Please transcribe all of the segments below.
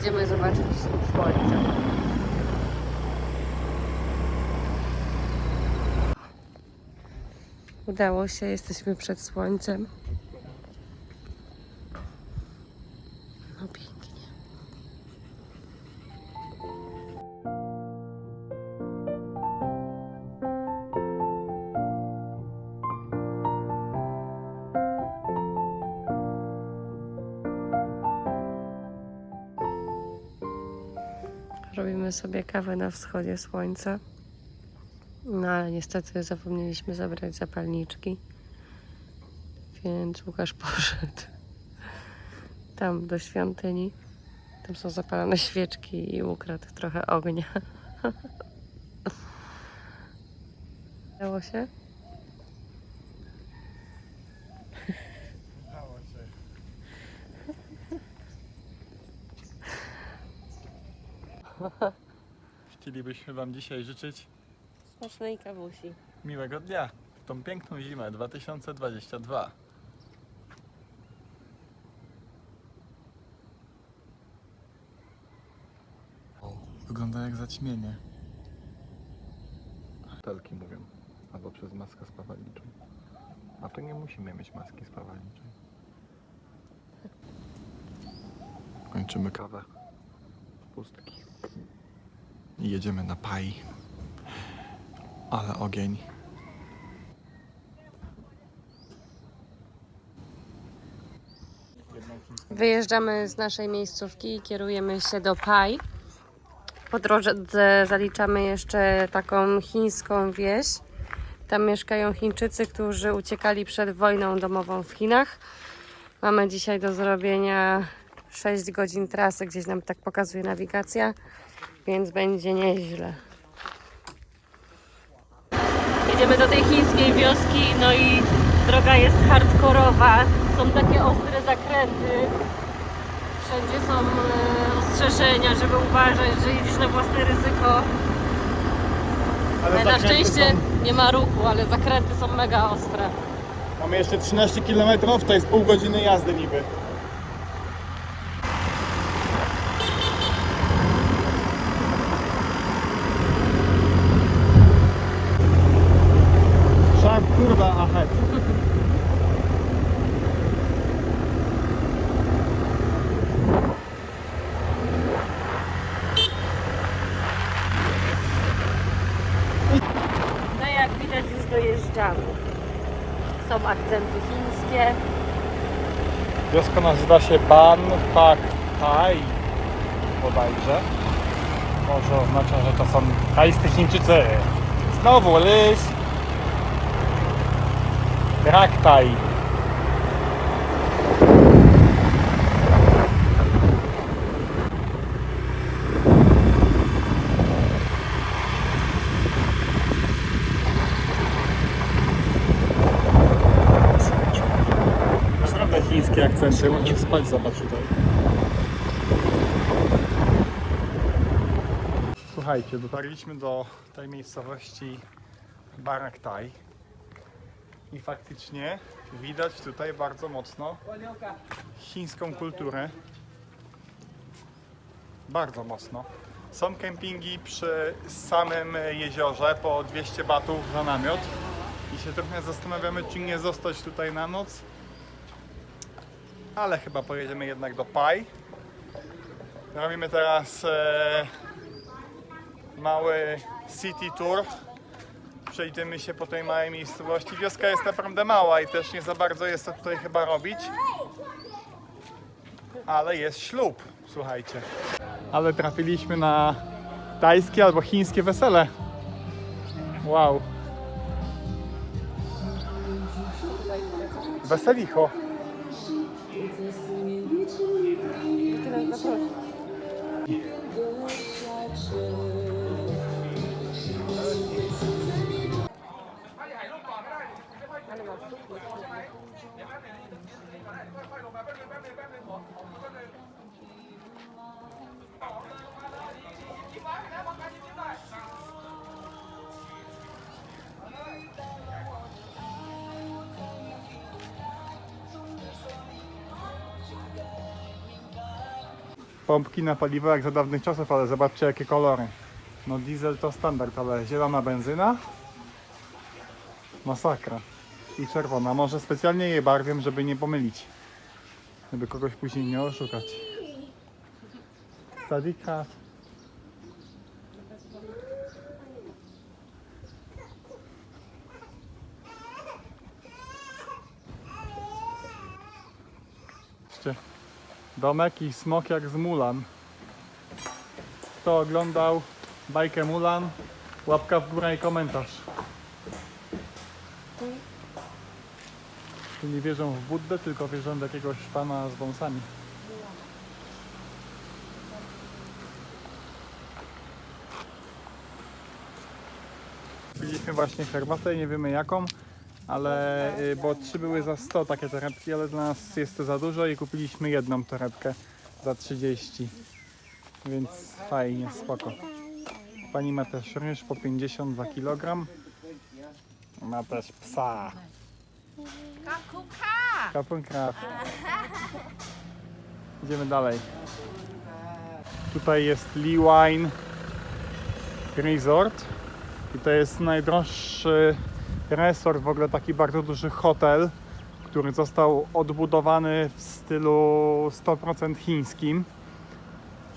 Idziemy zobaczyć słońce. Udało się, jesteśmy przed słońcem. Robimy sobie kawę na wschodzie słońca. No ale niestety zapomnieliśmy zabrać zapalniczki. Więc Łukasz poszedł tam do świątyni. Tam są zapalane świeczki i ukradł trochę ognia. Udało się? Chcielibyśmy Wam dzisiaj życzyć Smacznej kawusi. miłego dnia w tą piękną zimę 2022. Wygląda jak zaćmienie. Telki mówią, albo przez maskę spawalniczą. A to nie musimy mieć maski spawalniczej. Kończymy kawę. Pustki. I jedziemy na pai. Ale ogień. Wyjeżdżamy z naszej miejscówki i kierujemy się do Pai. Po drodze zaliczamy jeszcze taką chińską wieś. Tam mieszkają Chińczycy, którzy uciekali przed wojną domową w Chinach. Mamy dzisiaj do zrobienia 6 godzin trasy, gdzieś nam tak pokazuje nawigacja, więc będzie nieźle. Jedziemy do tej chińskiej wioski, no i droga jest hardkorowa. Są takie ostre zakręty. Wszędzie są e, ostrzeżenia, żeby uważać, że jedziesz na własne ryzyko. Ale na szczęście są- nie ma ruchu, ale zakręty są mega ostre. Mamy jeszcze 13 km, to jest pół godziny jazdy niby. Sharp kurwa ahead. No jak widać już dojeżdżamy. Są akcenty chińskie. Wioska nazywa się Ban Pak Tai bodajże. Może oznacza, że to są tajscy Chińczycy. Znowu lys. Traktaj. Naprawdę akcenty. Możesz spać, zobacz tutaj. Słuchajcie, dotarliśmy do tej miejscowości Baraktaj i faktycznie widać tutaj bardzo mocno chińską kulturę. Bardzo mocno. Są kempingi przy samym jeziorze po 200 batów za namiot i się trochę zastanawiamy, czy nie zostać tutaj na noc, ale chyba pojedziemy jednak do Pai. Robimy teraz e, mały city tour. Przejdziemy się po tej małej miejscowości. Wioska jest naprawdę mała i też nie za bardzo jest co tutaj chyba robić. Ale jest ślub, słuchajcie. Ale trafiliśmy na tajskie albo chińskie wesele. Wow. Weselicho. Pompki na paliwo jak za dawnych czasów, ale zobaczcie jakie kolory. No diesel to standard, ale zielona benzyna? Masakra. I czerwona. Może specjalnie je barwię, żeby nie pomylić. Żeby kogoś później nie oszukać. Sadika. Domek i smok jak z Mulan. Kto oglądał bajkę Mulan? Łapka w górę i komentarz. Tu nie wierzą w Buddę, tylko wierzą w jakiegoś pana z wąsami. Kupiliśmy właśnie herbatę, nie wiemy jaką, ale y, bo trzy były za 100 takie torebki, ale dla nas jest to za dużo i kupiliśmy jedną torebkę za 30. Więc fajnie, spoko. Pani ma też ryż po 52 kg. Ma też psa. Kapunka. Idziemy dalej. Tutaj jest Lee Wine Resort. I to jest najdroższy resort, w ogóle taki bardzo duży hotel, który został odbudowany w stylu 100% chińskim.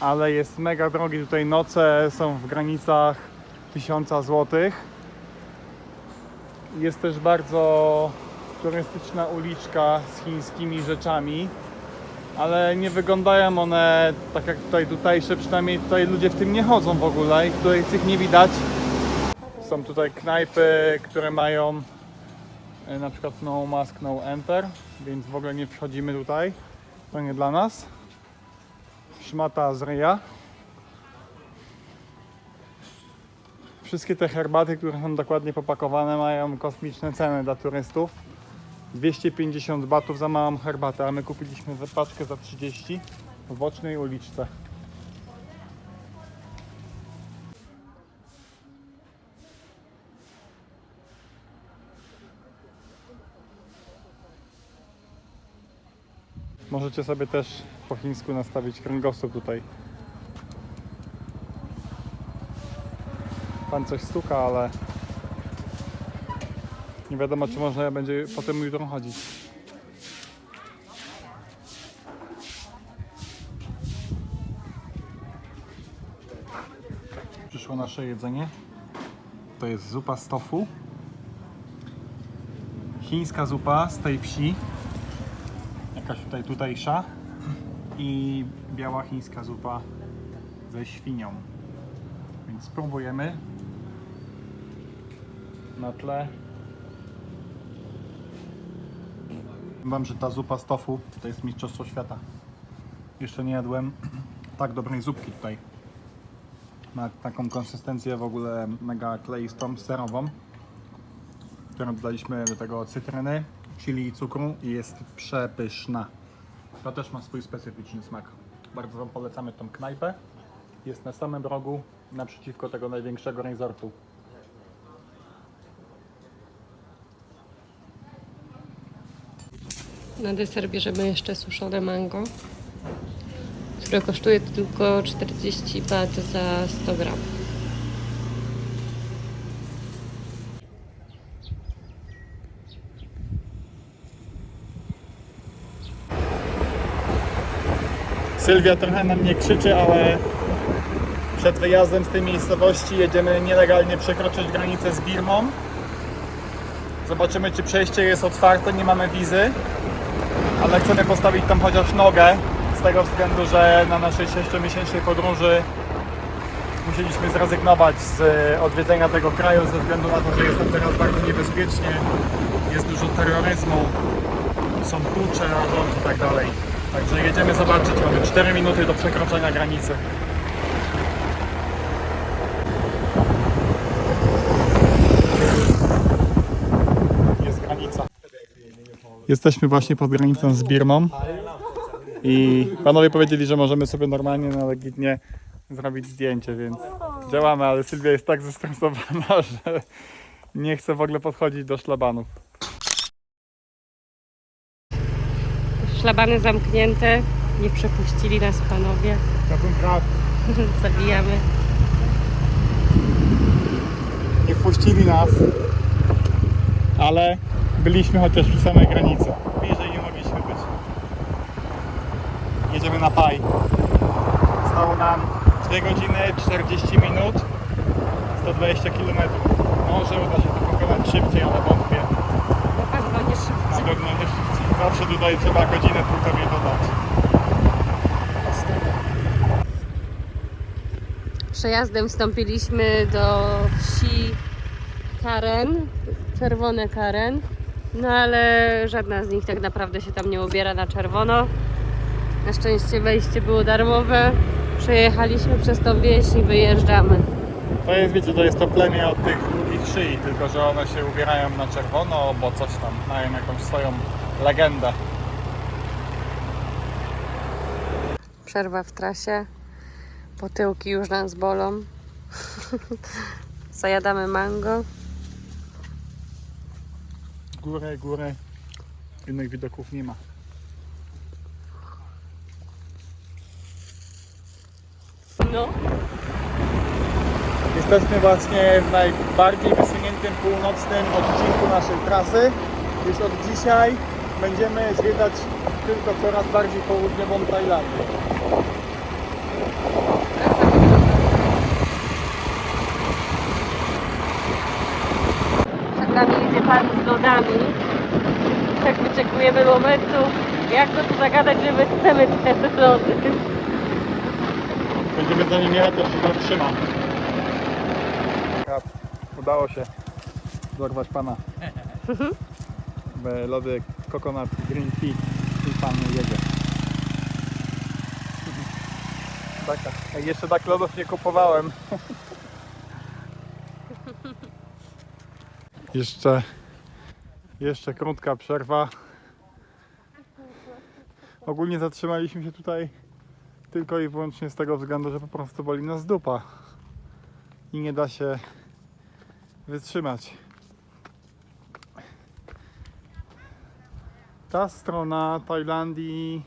Ale jest mega drogi. Tutaj noce są w granicach 1000 złotych. Jest też bardzo turystyczna uliczka z chińskimi rzeczami, ale nie wyglądają one tak jak tutaj tutejsze, przynajmniej tutaj ludzie w tym nie chodzą w ogóle i których tych nie widać. Są tutaj knajpy, które mają e, na przykład no mask, no enter, więc w ogóle nie wchodzimy tutaj. To nie dla nas. Szmata z ryja. Wszystkie te herbaty, które są dokładnie popakowane, mają kosmiczne ceny dla turystów. 250 batów za małą herbatę, a my kupiliśmy paczkę za 30 w bocznej uliczce. Możecie sobie też po chińsku nastawić kręgosłup tutaj. Pan coś stuka, ale nie wiadomo, czy można będzie potem jutro chodzić. Przyszło nasze jedzenie. To jest zupa z tofu. Chińska zupa z tej wsi. Jakaś tutaj tutejsza. I biała chińska zupa ze świnią. Więc spróbujemy. Na tle Wam, że ta zupa z tofu to jest mistrzostwo świata. Jeszcze nie jadłem tak dobrej zupki tutaj. Ma taką konsystencję w ogóle mega kleistą, serową. Którą dodaliśmy do tego cytryny, chili i cukru i jest przepyszna. To też ma swój specyficzny smak. Bardzo Wam polecamy tą knajpę. Jest na samym rogu, naprzeciwko tego największego resortu. Na deser bierzemy jeszcze suszone mango, które kosztuje tylko 40 baht za 100 gram. Sylwia trochę na mnie krzyczy, ale przed wyjazdem z tej miejscowości jedziemy nielegalnie przekroczyć granicę z Birmą. Zobaczymy, czy przejście jest otwarte, nie mamy wizy, ale chcemy postawić tam chociaż nogę, z tego względu, że na naszej 6-miesięcznej podróży musieliśmy zrezygnować z odwiedzenia tego kraju ze względu na to, że jest tam teraz bardzo niebezpiecznie, jest dużo terroryzmu, są tucze, rząd i tak dalej. Także jedziemy zobaczyć, mamy 4 minuty do przekroczenia granicy. Jest granica. Jesteśmy właśnie pod granicą z Birmą i panowie powiedzieli, że możemy sobie normalnie na legitnie zrobić zdjęcie, więc działamy, ale Sylwia jest tak zestresowana, że nie chce w ogóle podchodzić do szlabanów. Szlabany zamknięte, Nie przepuścili nas panowie. Zabijamy. nie wpuścili nas, ale byliśmy chociaż przy samej granicy. Bliżej nie mogliśmy być. Jedziemy na Paj. Zostało nam 2 godziny 40 minut, 120 km. Może uda się to pokonać szybciej, ale wątpię. Na pewno nie szybko. Na pewno nie szybciej. Zawsze tutaj trzeba godzinę, półtorej dodać. Przejazdem wstąpiliśmy do wsi Karen, czerwone Karen, no ale żadna z nich tak naprawdę się tam nie ubiera na czerwono. Na szczęście wejście było darmowe. Przejechaliśmy przez tą wieś i wyjeżdżamy. To jest, wiecie, to jest to plemię od tych długich szyi, tylko że one się ubierają na czerwono, bo coś tam, mają jakąś swoją legendę. Przerwa w trasie. Potyłki już nas bolą. Zajadamy mango. Górę, górę. Innych widoków nie ma. No. Jesteśmy właśnie w najbardziej wysuniętym północnym odcinku naszej trasy. Już od dzisiaj będziemy zwiedzać tylko coraz bardziej południową Tajlandię. Przed nami idzie pan z lodami. Tak wyczekujemy momentu, jak go tu zagadać, że my chcemy te lody. Będziemy za nim jechać, aż się zatrzyma. Udało się dorwać pana. Lody Coconut Green Tea i pan jedzie. Tak, tak. Jeszcze tak lodów nie kupowałem. Jeszcze, jeszcze krótka przerwa. Ogólnie zatrzymaliśmy się tutaj tylko i wyłącznie z tego względu, że po prostu boli nas dupa i nie da się wytrzymać. Ta strona Tajlandii,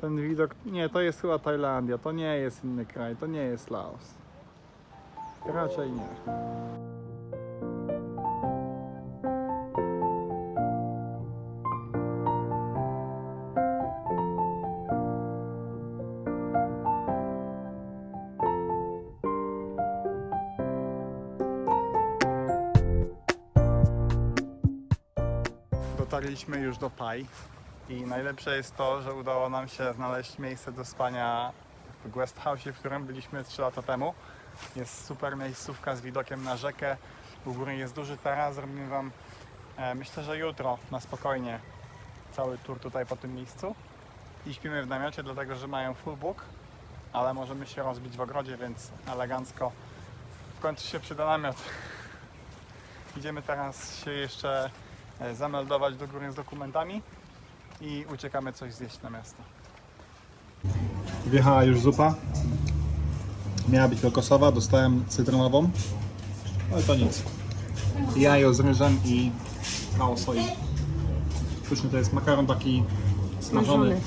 ten widok, nie, to jest chyba Tajlandia, to nie jest inny kraj, to nie jest Laos. Raczej nie. Dotarliśmy już do Pai i najlepsze jest to, że udało nam się znaleźć miejsce do spania w guest house, w którym byliśmy 3 lata temu. Jest super miejscówka z widokiem na rzekę. U góry jest duży taras. Zrobimy Wam, e, myślę, że jutro na spokojnie cały tour tutaj po tym miejscu. I śpimy w namiocie, dlatego że mają full book, ale możemy się rozbić w ogrodzie, więc elegancko. W końcu się przyda namiot. Idziemy teraz się jeszcze zameldować do góry z dokumentami i uciekamy coś zjeść na miasto. Wjechała już zupa. Miała być kokosowa, dostałem cytrynową, ale to nic. Jajo z ryżem i mało soi. Pyszny to jest makaron taki smażony. Smażony.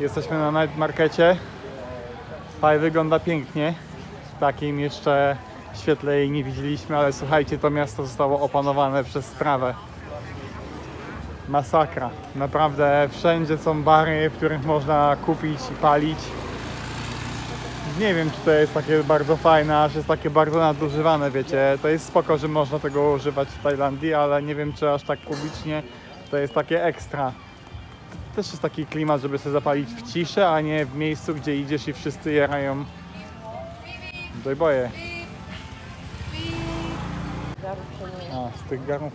Jesteśmy na night markecie. Paj wygląda pięknie. W takim jeszcze świetle jej nie widzieliśmy, ale słuchajcie, to miasto zostało opanowane przez trawę. Masakra. Naprawdę wszędzie są bary, w których można kupić i palić. Nie wiem, czy to jest takie bardzo fajne, aż jest takie bardzo nadużywane, wiecie. To jest spoko, że można tego używać w Tajlandii, ale nie wiem, czy aż tak publicznie to jest takie ekstra też jest taki klimat, żeby sobie zapalić w ciszy, a nie w miejscu, gdzie idziesz i wszyscy jarają dojboje. A, z tych garów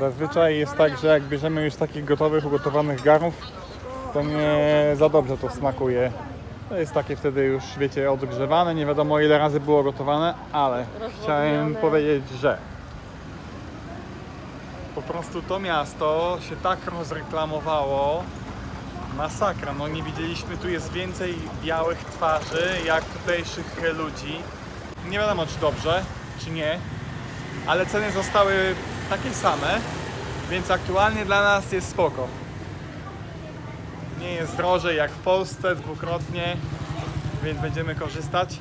zazwyczaj jest tak, że jak bierzemy już takich gotowych, ugotowanych garów, to nie za dobrze to smakuje. To jest takie wtedy już, wiecie, odgrzewane, nie wiadomo ile razy było gotowane, ale chciałem powiedzieć, że po prostu to miasto się tak rozreklamowało. Masakra, no nie widzieliśmy, tu jest więcej białych twarzy jak tutejszych ludzi. Nie wiadomo czy dobrze, czy nie, ale ceny zostały takie same. Więc aktualnie dla nas jest spoko. Nie jest drożej jak w Polsce dwukrotnie, więc będziemy korzystać.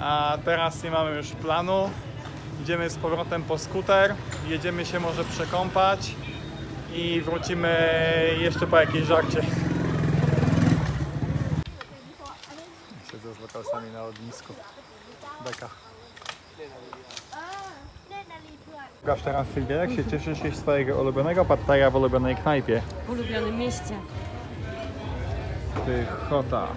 A teraz nie mamy już planu. Idziemy z powrotem po skuter, jedziemy się może przekąpać i wrócimy jeszcze po jakieś żarcie. Siedzę z lokalsami na ognisku. Beka. Pokaż teraz jak się cieszysz się z swojego ulubionego pattaja w ulubionej knajpie. W ulubionym mieście. Pychota.